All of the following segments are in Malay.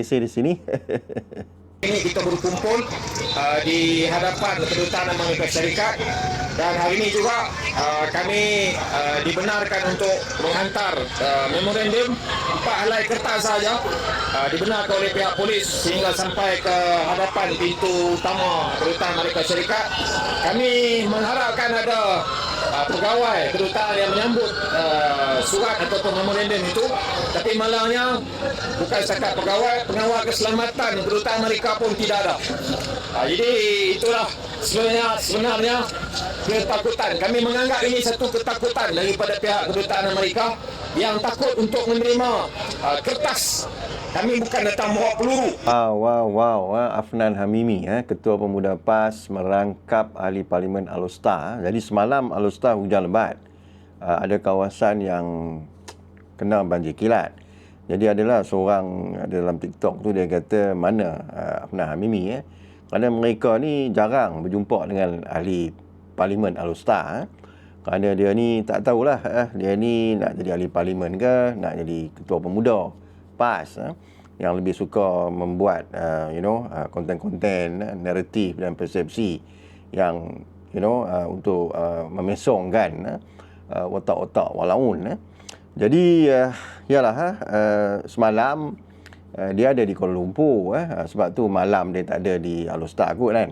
Sini di sini. Ini kita berkumpul uh, di hadapan Kedutaan Amerika Syarikat dan hari ini juga uh, kami uh, dibenarkan untuk menghantar uh, memorandum empat helai kertas saja uh, dibenarkan oleh pihak polis sehingga sampai ke hadapan pintu utama Kedutaan Amerika Syarikat. Kami mengharapkan uh, pegawai kedutaan yang menyambut uh, surat ataupun memorandum itu. Tapi malangnya bukan setakat pegawai pengawal keselamatan kedutaan Amerika pun tidak ada. Uh, jadi itulah sebenarnya sebenarnya ketakutan kami menganggap ini satu ketakutan daripada pihak kedutaan Amerika yang takut untuk menerima uh, kertas kami bukan datang bawa peluru Wow, wow, wow. Ha, Afnan Hamimi, ha, Ketua Pemuda PAS merangkap ahli Parlimen Alostar. Jadi semalam Alostar hujan lebat. Uh, ada kawasan yang kena banjir kilat. Jadi adalah seorang dalam TikTok tu dia kata mana uh, Afnan Hamimi. Eh? Kerana mereka ni jarang berjumpa dengan ahli Parlimen Alostar. Eh? Kerana dia ni tak tahulah eh? dia ni nak jadi ahli Parlimen ke, nak jadi Ketua Pemuda. PAS eh, yang lebih suka membuat uh, you know uh, konten-konten uh, naratif dan persepsi yang you know uh, untuk uh, memesongkan uh, watak-watak walaun eh. Jadi uh, yalah uh, semalam uh, dia ada di Kuala Lumpur eh. Uh, sebab tu malam dia tak ada di Alostar kot kan.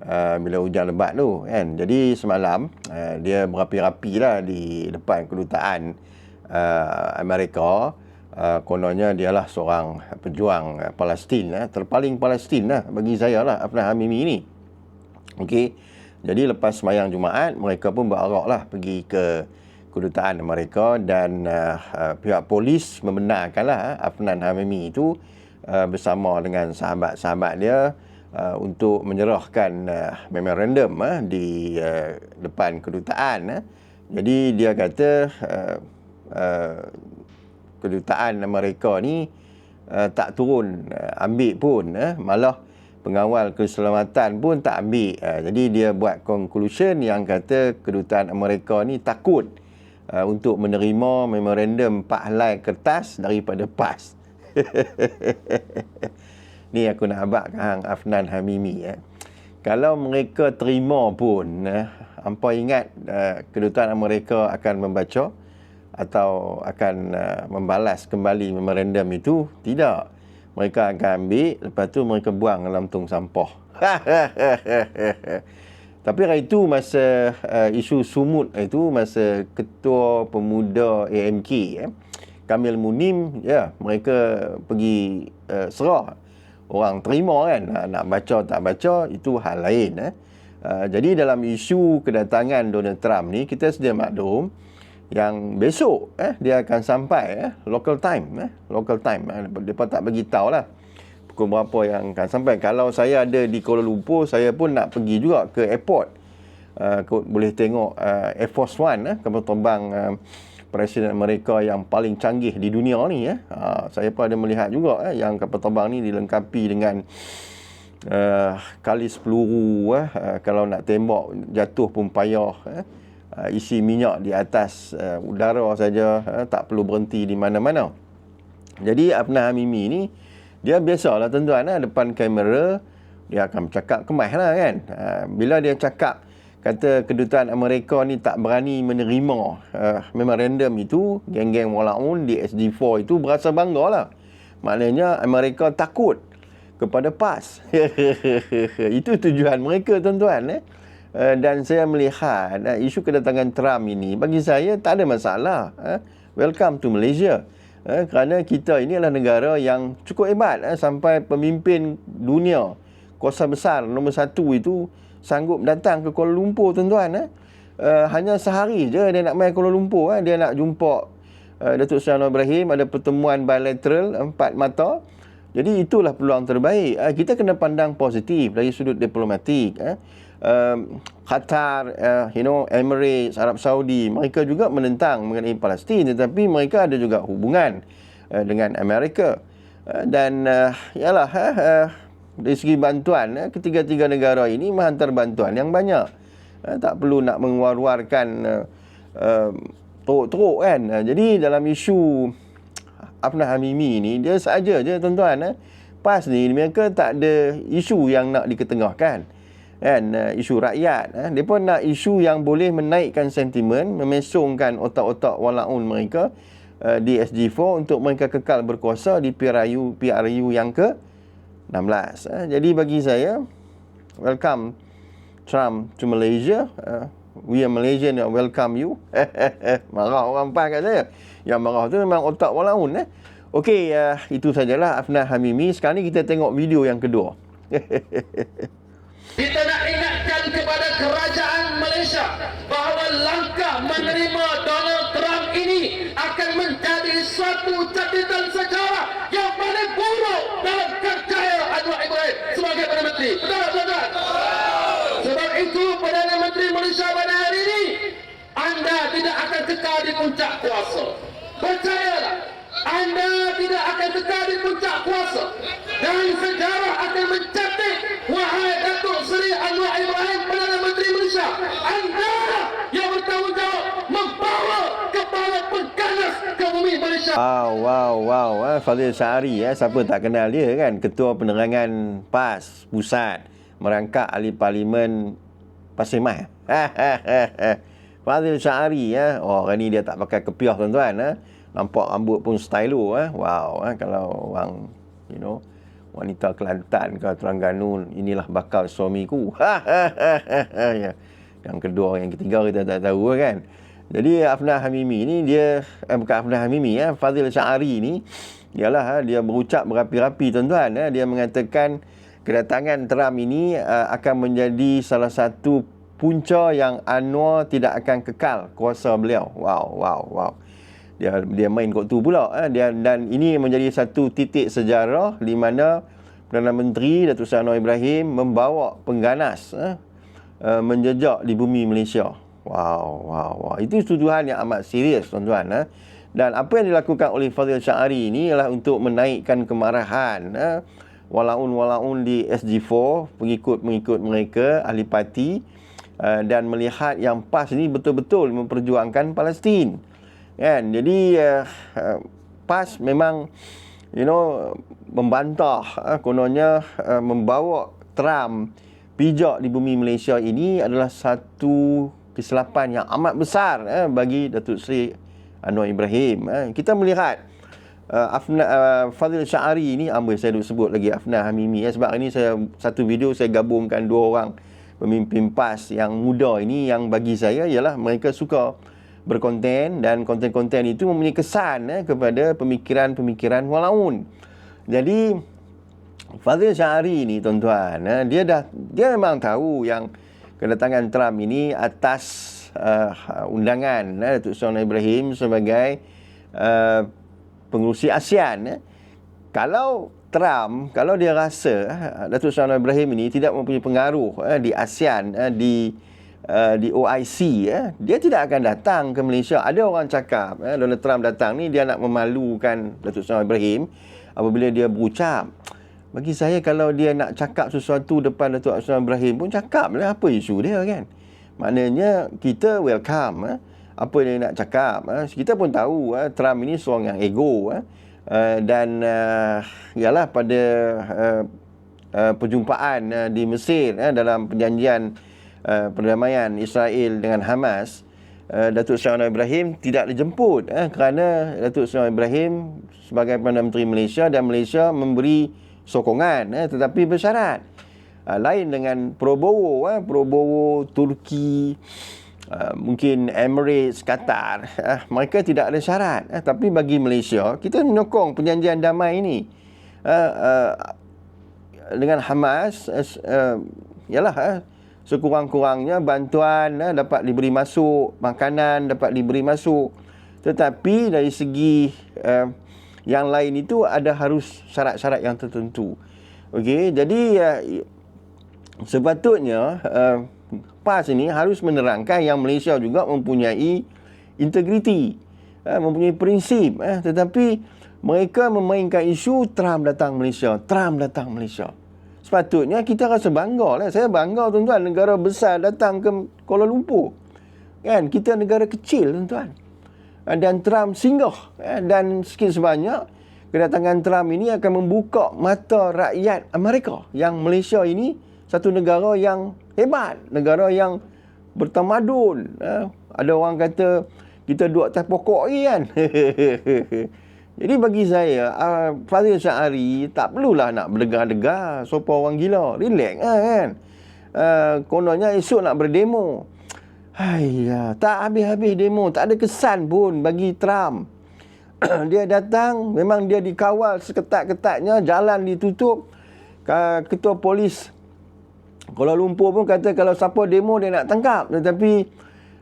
Uh, bila hujan lebat tu kan. Jadi semalam uh, dia berapi-rapi lah di depan kedutaan uh, Amerika. Uh, kononnya dialah seorang pejuang uh, Palestin uh, terpaling Palestin lah bagi saya lah Afnan Hamimi ni. Okey. Jadi lepas semayang Jumaat mereka pun berarak lah pergi ke kedutaan mereka dan uh, uh, pihak polis membenarkan lah uh, Afnan Hamimi itu uh, bersama dengan sahabat-sahabat dia uh, untuk menyerahkan uh, memorandum uh, di uh, depan kedutaan uh. jadi dia kata uh, uh, kedutaan mereka ni uh, tak turun uh, ambil pun uh, malah pengawal keselamatan pun tak ambil uh, jadi dia buat conclusion yang kata kedutaan Amerika ni takut uh, untuk menerima memorandum empat helai kertas daripada PAS. Ni aku nak abak Hang Afnan Hamimi eh. kalau mereka terima pun eh, hampa ingat uh, kedutaan Amerika akan membaca atau akan uh, membalas kembali memorandum itu? Tidak. Mereka akan ambil lepas tu mereka buang dalam tong sampah tapi hari itu masa uh, isu sumut itu masa ketua pemuda AMK eh, Kamil Munim ya mereka pergi uh, serah. Orang terima kan nak baca tak baca itu hal lain eh. Uh, jadi dalam isu kedatangan Donald Trump ni kita sedia maklum yang besok eh dia akan sampai eh local time eh local time. Eh, depa tak bagi tahu lah pukul berapa yang akan sampai. Kalau saya ada di Kuala Lumpur saya pun nak pergi juga ke airport. Uh, boleh tengok uh, Air Force One eh kapal terbang uh, presiden Amerika yang paling canggih di dunia ni eh uh, saya pun ada melihat juga eh yang kapal terbang ni dilengkapi dengan uh, kalis peluru eh uh, kalau nak tembak jatuh pun payah eh uh, isi minyak di atas uh, udara saja uh, tak perlu berhenti di mana-mana. Jadi Abna Hamimi ni dia biasalah tuan-tuan uh, depan kamera dia akan bercakap kemah lah kan. Uh, bila dia cakap kata kedutaan Amerika ni tak berani menerima uh, memorandum itu geng-geng walaun di SD4 itu berasa bangga lah. Maknanya Amerika takut kepada PAS. itu tujuan mereka tuan-tuan eh. Uh, dan saya melihat uh, isu kedatangan Trump ini bagi saya tak ada masalah. Uh, welcome to Malaysia. Uh, kerana kita ini adalah negara yang cukup hebat uh, sampai pemimpin dunia kuasa besar nombor satu itu sanggup datang ke Kuala Lumpur tuan-tuan. Uh, uh, hanya sehari je dia nak main Kuala Lumpur. Uh, dia nak jumpa uh, Datuk Seri Ibrahim ada pertemuan bilateral empat mata. Jadi itulah peluang terbaik. Kita kena pandang positif dari sudut diplomatik. Um, Qatar, uh, you know, Emirates, Arab Saudi, mereka juga menentang mengenai Palestin tetapi mereka ada juga hubungan uh, dengan Amerika. Uh, dan uh, yalah uh, uh, dari segi bantuan uh, ketiga-tiga negara ini menghantar bantuan yang banyak. Uh, tak perlu nak mengeluarkan uh, uh, teruk-teruk kan. Uh, jadi dalam isu Afnah Hamimi ni dia saja je tuan-tuan eh. PAS ni mereka tak ada isu yang nak diketengahkan kan uh, isu rakyat eh. pun nak isu yang boleh menaikkan sentimen memesongkan otak-otak walaun mereka uh, di SG4 untuk mereka kekal berkuasa di PRU PRU yang ke 16 eh. jadi bagi saya welcome Trump to Malaysia uh, we are Malaysian yang welcome you marah orang PAS kat saya yang marah tu memang otak walaun eh Okey, uh, itu sajalah Afnah Hamimi. Sekarang ni kita tengok video yang kedua. Kita kerajaan Malaysia bahawa langkah menerima Donald Trump ini akan menjadi suatu catatan sejarah yang paling buruk dalam kerjaya Anwar Ibrahim sebagai Perdana Menteri. Betul tuan-tuan? Sebab itu Perdana Menteri Malaysia pada hari ini anda tidak akan kekal di puncak kuasa. Percayalah, anda tidak akan kekal di puncak kuasa dan sejarah akan mencatat wahai Datuk Seri Anwar Ibrahim Malaysia anda yang bertanggungjawab membawa kepala pengganas ke bumi Malaysia Wow, wow, wow. Eh, Fadil Syari, eh, siapa tak kenal dia kan? Ketua Penerangan PAS Pusat. Merangkak ahli Parlimen Pasir Mas. Fadil Syari, eh. oh, orang ni dia tak pakai kepiah tuan-tuan. Eh. Nampak rambut pun stylo. Eh. Wow, eh. kalau orang, you know, wanita Kelantan ke Terengganu, inilah bakal suamiku. ya. Yang kedua, yang ketiga kita tak tahu kan. Jadi Afnah Hamimi ni dia eh, bukan Afnah Hamimi ya, Fazil Syari ni ialah eh, dia berucap berapi-rapi tuan-tuan eh, dia mengatakan kedatangan Trump ini uh, akan menjadi salah satu punca yang Anwar tidak akan kekal kuasa beliau. Wow, wow, wow. Dia dia main kot tu pula eh. dia dan ini menjadi satu titik sejarah di mana Perdana Menteri Datuk Seri Anwar Ibrahim membawa pengganas eh, uh, menjejak di bumi Malaysia. Wow, wow, wow. Itu tuduhan yang amat serius, tuan-tuan. Eh? Dan apa yang dilakukan oleh Fazil Syari ini ialah untuk menaikkan kemarahan eh? walaun-walaun di SG4, pengikut-pengikut mereka, ahli parti eh, dan melihat yang PAS ini betul-betul memperjuangkan Palestin. Kan? Jadi uh, uh, PAS memang you know membantah uh, kononnya uh, membawa Trump pijak di bumi Malaysia ini adalah satu kesilapan yang amat besar eh, bagi Datuk Seri Anwar Ibrahim. Eh. Kita melihat uh, Afna, uh, Fadil Syari ni, ambil saya duk sebut lagi Afna Hamimi. Eh, sebab ini saya satu video saya gabungkan dua orang pemimpin PAS yang muda ini yang bagi saya ialah mereka suka berkonten dan konten-konten itu mempunyai kesan eh, kepada pemikiran-pemikiran walaun. Jadi Fadil Syari ni tuan-tuan, eh, dia dah dia memang tahu yang kedatangan Trump ini atas uh, undangan uh, Datuk Seri Ibrahim sebagai uh, pengurusi ASEAN. Uh. Kalau Trump, kalau dia rasa uh, Datuk Seri Ibrahim ini tidak mempunyai pengaruh uh, di ASEAN, uh, di uh, di OIC, uh, dia tidak akan datang ke Malaysia. Ada orang cakap, uh, Donald Trump datang ni dia nak memalukan Datuk Seri Ibrahim apabila dia berucap bagi saya kalau dia nak cakap sesuatu depan Datuk Aslam Ibrahim pun cakap lah apa isu dia kan. Maknanya kita welcome eh, apa dia nak cakap. Eh. Kita pun tahu eh, Trump ini seorang yang ego. Eh. Uh, dan uh, ialah pada uh, uh, perjumpaan uh, di Mesir uh, dalam perjanjian uh, perdamaian Israel dengan Hamas uh, Datuk Seri Anwar Ibrahim tidak dijemput uh, kerana Datuk Seri Ibrahim sebagai Perdana Menteri Malaysia dan Malaysia memberi sokongan eh, tetapi bersyarat. Uh, lain dengan Probowo eh, Probowo Turki uh, mungkin Emirates Qatar. Uh, mereka tidak ada syarat eh, tapi bagi Malaysia kita menyokong perjanjian damai ini. Uh, uh, dengan Hamas uh, uh, yalah uh, sekurang-kurangnya bantuan uh, dapat diberi masuk makanan dapat diberi masuk. Tetapi dari segi uh, yang lain itu ada harus syarat-syarat yang tertentu. Okey, jadi uh, sepatutnya uh, PAS ini harus menerangkan yang Malaysia juga mempunyai integriti, uh, mempunyai prinsip, uh, tetapi mereka memainkan isu Trump datang Malaysia, Trump datang Malaysia. Sepatutnya kita rasa bangga lah. Saya bangga tuan-tuan negara besar datang ke Kuala Lumpur. Kan? Kita negara kecil tuan-tuan. Uh, dan Trump singgah eh, dan sikit sebanyak kedatangan Trump ini akan membuka mata rakyat Amerika yang Malaysia ini satu negara yang hebat, negara yang bertamadun. Eh. Ada orang kata kita duduk atas pokok ni kan. Jadi bagi saya, Fadil Syahari tak perlulah nak berdegar-degar sopa orang gila. Relax lah kan. Uh, kononnya esok nak berdemo. Haiya, tak habis-habis demo. Tak ada kesan pun bagi Trump. dia datang, memang dia dikawal seketat-ketatnya. Jalan ditutup. Ketua polis Kuala Lumpur pun kata kalau siapa demo dia nak tangkap. Tetapi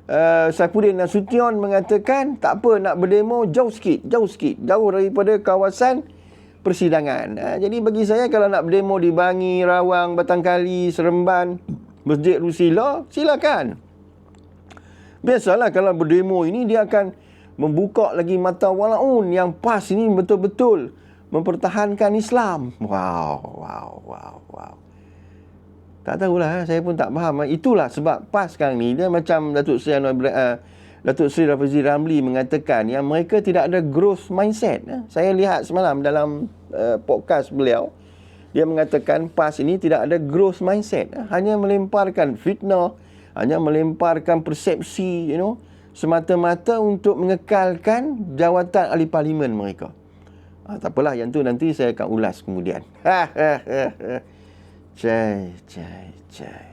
uh, Saifuddin Nasution mengatakan tak apa nak berdemo jauh sikit, jauh sikit, jauh daripada kawasan persidangan. Uh, jadi bagi saya kalau nak berdemo di Bangi, Rawang, Batangkali, Seremban, Masjid Rusila, silakan. Biasalah kalau berdemo ini dia akan membuka lagi mata walaun yang pas ini betul-betul mempertahankan Islam. Wow, wow, wow, wow. Tak tahulah, saya pun tak faham. Itulah sebab PAS sekarang ni, dia macam Datuk Seri Anwar uh, Datuk Seri Rafizi Ramli mengatakan yang mereka tidak ada growth mindset. Eh. Saya lihat semalam dalam uh, podcast beliau, dia mengatakan PAS ini tidak ada growth mindset. Eh. Hanya melemparkan fitnah, hanya melemparkan persepsi, you know, semata-mata untuk mengekalkan jawatan ahli parlimen mereka. Ah, tak apalah, yang tu nanti saya akan ulas kemudian. Cai, cai, cai.